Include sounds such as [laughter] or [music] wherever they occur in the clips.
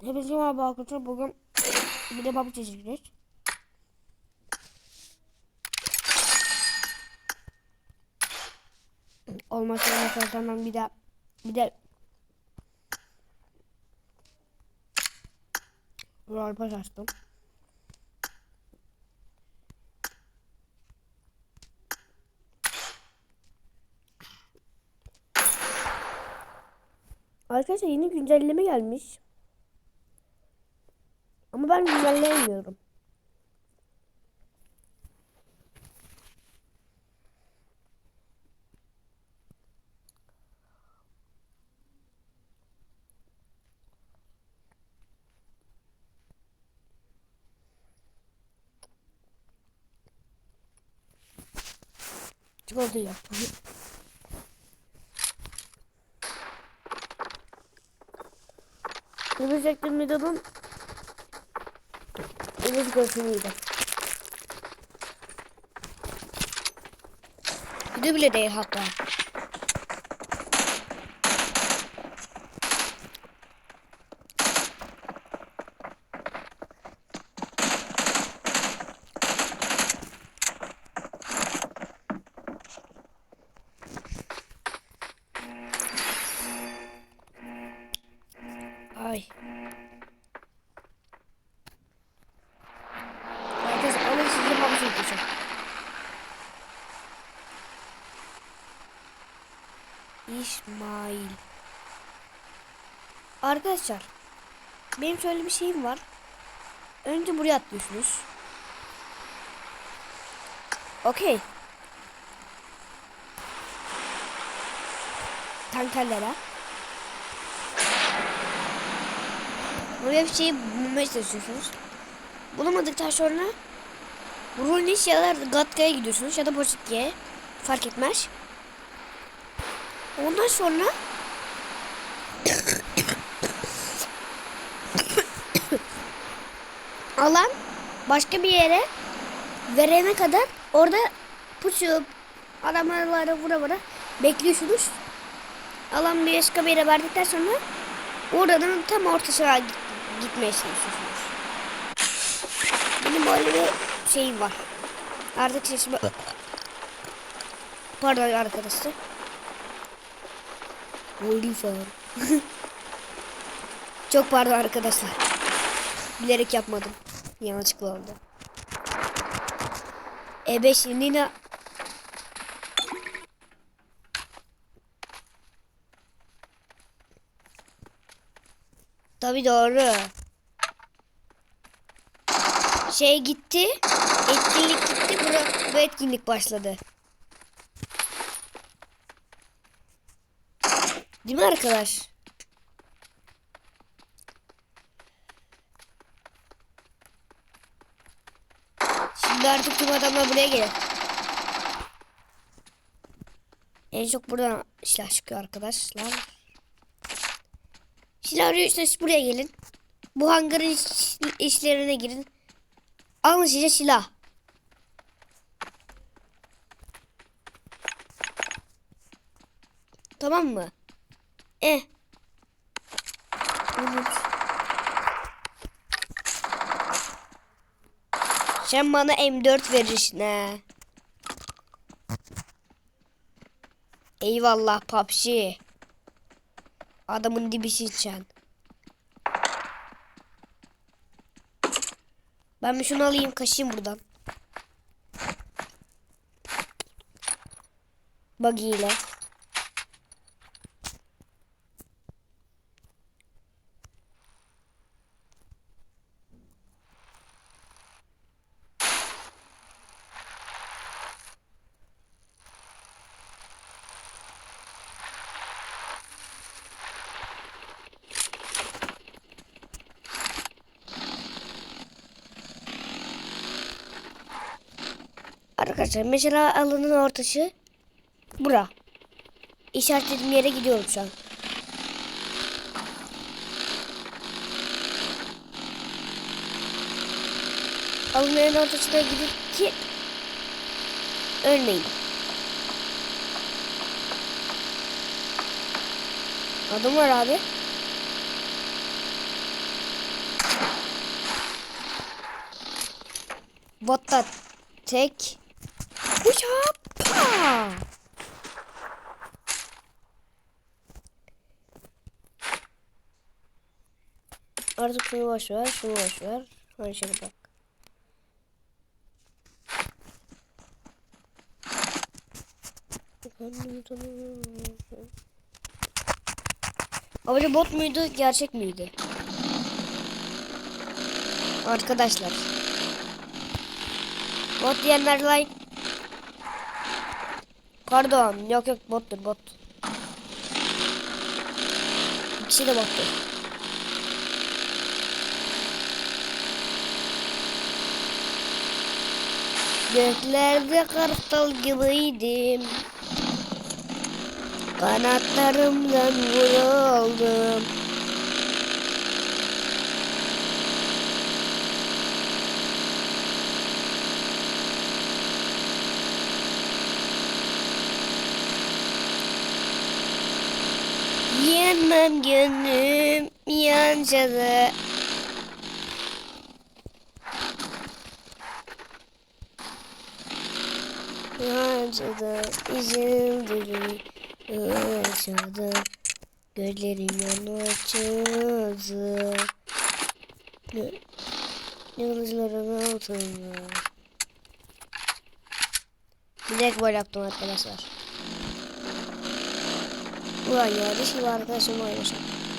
Hepinize merhaba arkadaşlar. Bugün [coughs] bir de babu çizeceğiz. Olmazsa olmazsa tamam bir de bir de Rollpass açtım. Arkadaşlar yeni güncelleme gelmiş. Ama ben güncelleyemiyorum. Çikolata yap. Bunu çektiğim Umut görsünüydü. Video bile değil hatta. İsmail. Arkadaşlar. Benim şöyle bir şeyim var. Önce buraya atlıyorsunuz. Okey. Tankerlere. Buraya bir şey bulmaya çalışıyorsunuz. Bulamadıktan sonra Rulniş ya da Gatka'ya gidiyorsunuz ya da Boçitki'ye. Fark etmez. Ondan sonra alan başka bir yere verene kadar orada pusup adamlara vura vura bekliyorsunuz. Alan bir başka bir yere verdikten sonra oradan tam ortasına git- gitmeye çalışıyorsunuz. Benim böyle bir şeyim var. Artık sesimi... Pardon arkadaşlar. Lütfen. [laughs] Çok pardon arkadaşlar. Bilerek yapmadım. Yanlışlıkla oldu. Ebe şimdi ne? Tabii doğru. Şey gitti. Etkinlik gitti. Bu etkinlik başladı. Değil mi arkadaş? Şimdi artık tüm adamlar buraya gelir. En çok buradan silah çıkıyor arkadaşlar. Silah arıyorsanız buraya gelin. Bu hangarın iş- işlerine girin. Alın size silah. Tamam mı? Eh. Umut. Sen bana M4 verirsin he. Eyvallah papşi. Adamın dibisin sen. Ben bir şunu alayım kaşıyım buradan. Buggy ile. arkadaşlar. Mesela alanın ortası bura. İşaretlediğim yere gidiyorum şu an. Alınların ortasına gidip ki ölmeyin. Adam var abi. What the tek Uçapa. Artık şunu boş ver, şunu boş ver. Hadi şöyle bak. Abici bot muydu, gerçek miydi? Arkadaşlar. Bot diyenler like. Pardon, yok yok bottur bot. İkisi de bottur. Göklerde kartal gibiydim. Kanatlarımdan vuruldum. Yenmem gönlüm yanca da Yanca da üzüldüm Yanca da Gözlerim yanıcıdı Yıldızların altında. Direkt gol yaptım arkadaşlar 我也是 are you? I.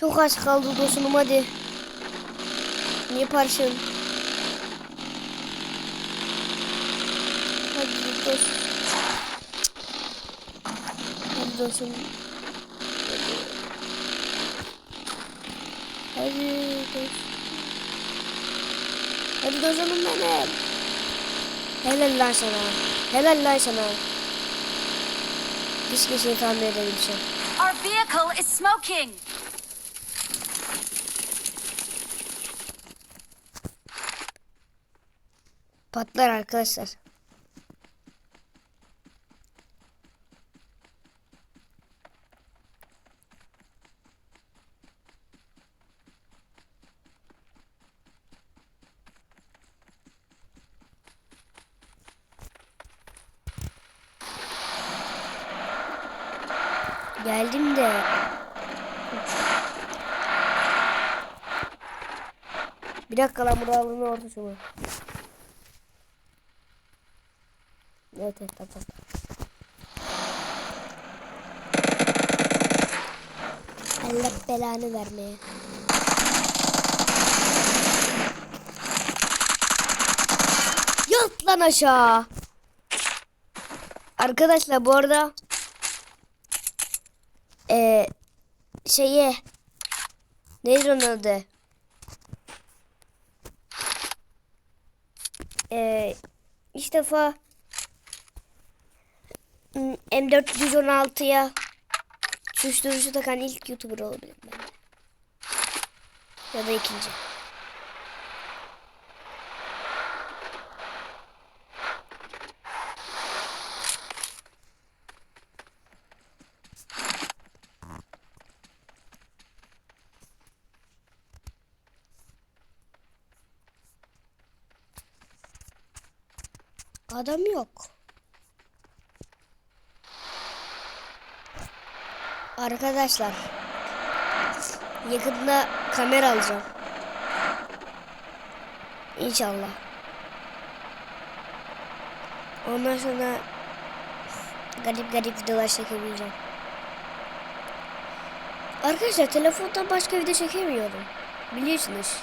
Çok az kaldı dostum hadi. Yaparsın? Hadi dostum. Hadi dostum. Hadi dostum. Hadi dostum benim. Helal lan sana. Helal lan sana. Keşke şey tahmin edebilsem. Our vehicle is smoking. Patlar arkadaşlar. Geldim de. Bir dakika lan burada alın orta şunu. Evet evet tamam. Allah belanı vermeye. Yat lan aşağı. Arkadaşlar bu arada eee şeye nedir onun adı? Eee ilk defa M416'ya susturucu takan ilk YouTuber olabilir ben. Ya da ikinci. Adam yok. Arkadaşlar yakında kamera alacağım. İnşallah. Ondan sonra garip garip videolar çekebileceğim. Arkadaşlar telefondan başka video çekemiyorum. Biliyorsunuz.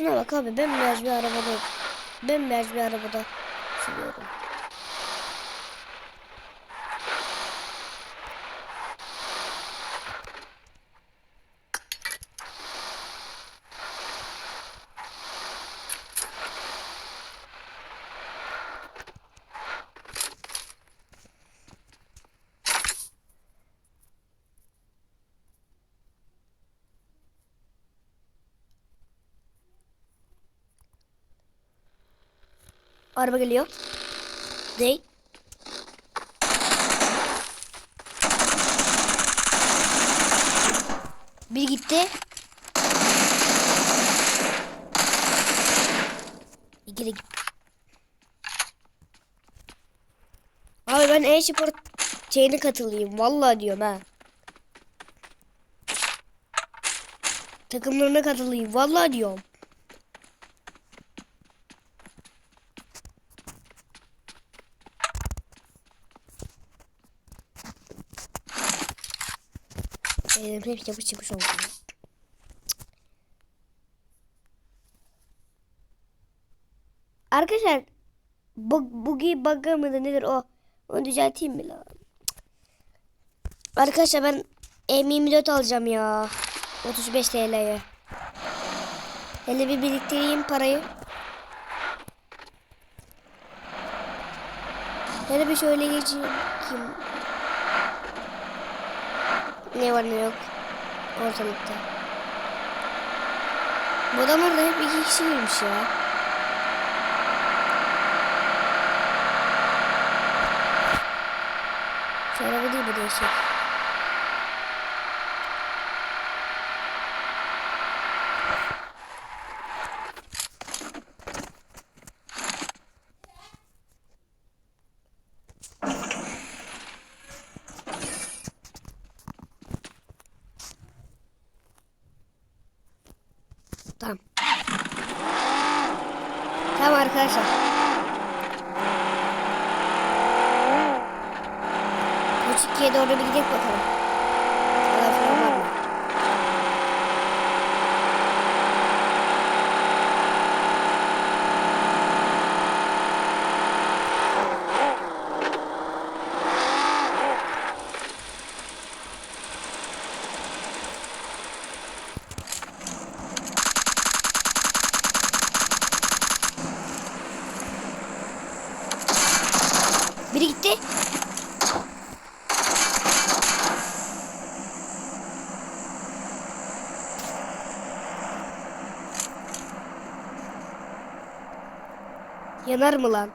Şuna bak abi bembeyaz bir arabada bembeyaz bir arabada sürüyorum. Araba geliyor. Değil. Bir gitti. İki de gitti. Abi ben e-spor şeyine katılayım. Vallahi diyorum ha. Takımlarına katılayım. Vallahi diyorum. Elim hep yapış yapış. Arkadaşlar bu bugi mıdır nedir o? Onu düzelteyim mi lan? Arkadaşlar ben M24 alacağım ya. 35 TL'ye. Hele bir biriktireyim parayı. Hele bir şöyle geçeyim. Kim? Ne var ne yok ortalıkta. Bu adamlar da hep iki kişi girmiş ya. Şu araba değil bu değişik. Tamam. Tamam arkadaşlar. Bu çiftliğe doğru bir gidelim bakalım. Allah falan var mı? Biri gitti. Yanar mı lan?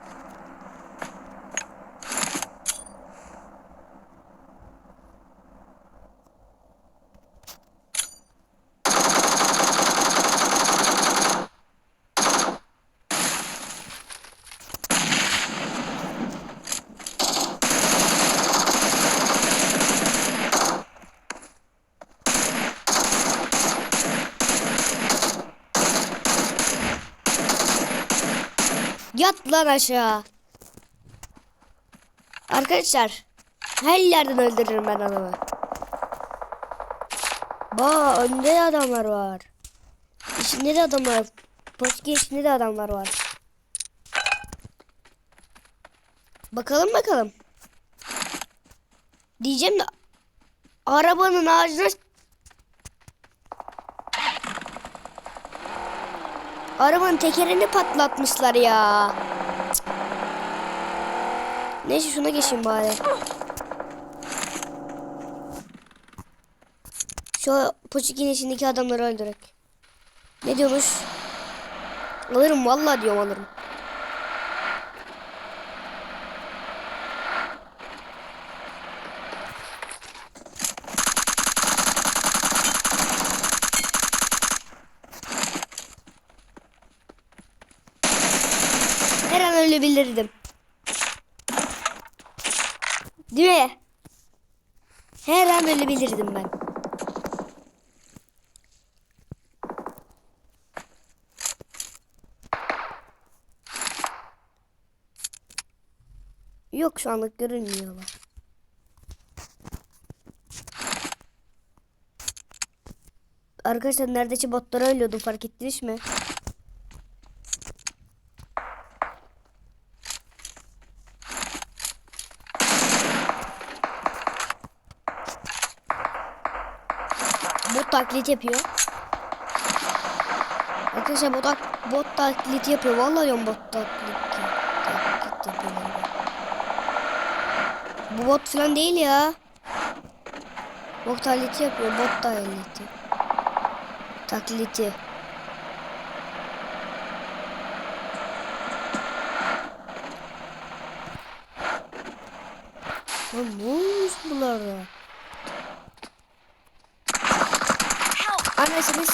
Yat lan aşağı. Arkadaşlar. Her yerden öldürürüm ben adamı. Ba önde de adamlar var. İçinde de adamlar. Poski içinde de adamlar var. Bakalım bakalım. Diyeceğim de arabanın ağacına Arabanın tekerini patlatmışlar ya. Cık. Neyse şuna geçeyim bari. Şu poçikin içindeki adamları öldürek. Ne diyormuş? Alırım vallahi diyorum alırım. Her an ölebilirdim. Değil mi? Her an ölebilirdim ben. Yok şu anlık görünmüyorlar. Arkadaşlar neredeyse botları ölüyordum fark ettiniz mi? taklit yapıyor. Arkadaşlar bot, bot taklit yapıyor. Vallahi diyorum bot taklit, taklit yapıyor. Bu bot falan değil ya. Bot taklidi yapıyor. Bot taklidi. Taklidi. Lan ne olmuş bunlarda? anlaşılmış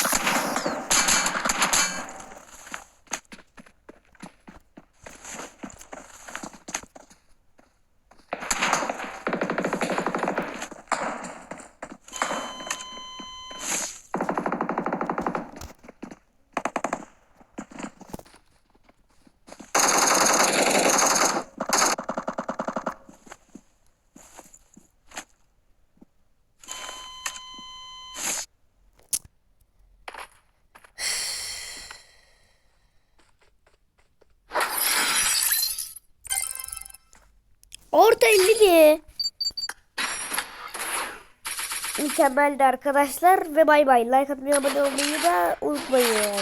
51'di. Mükemmeldi arkadaşlar ve bay bay. Like atmayı, abone olmayı da unutmayın.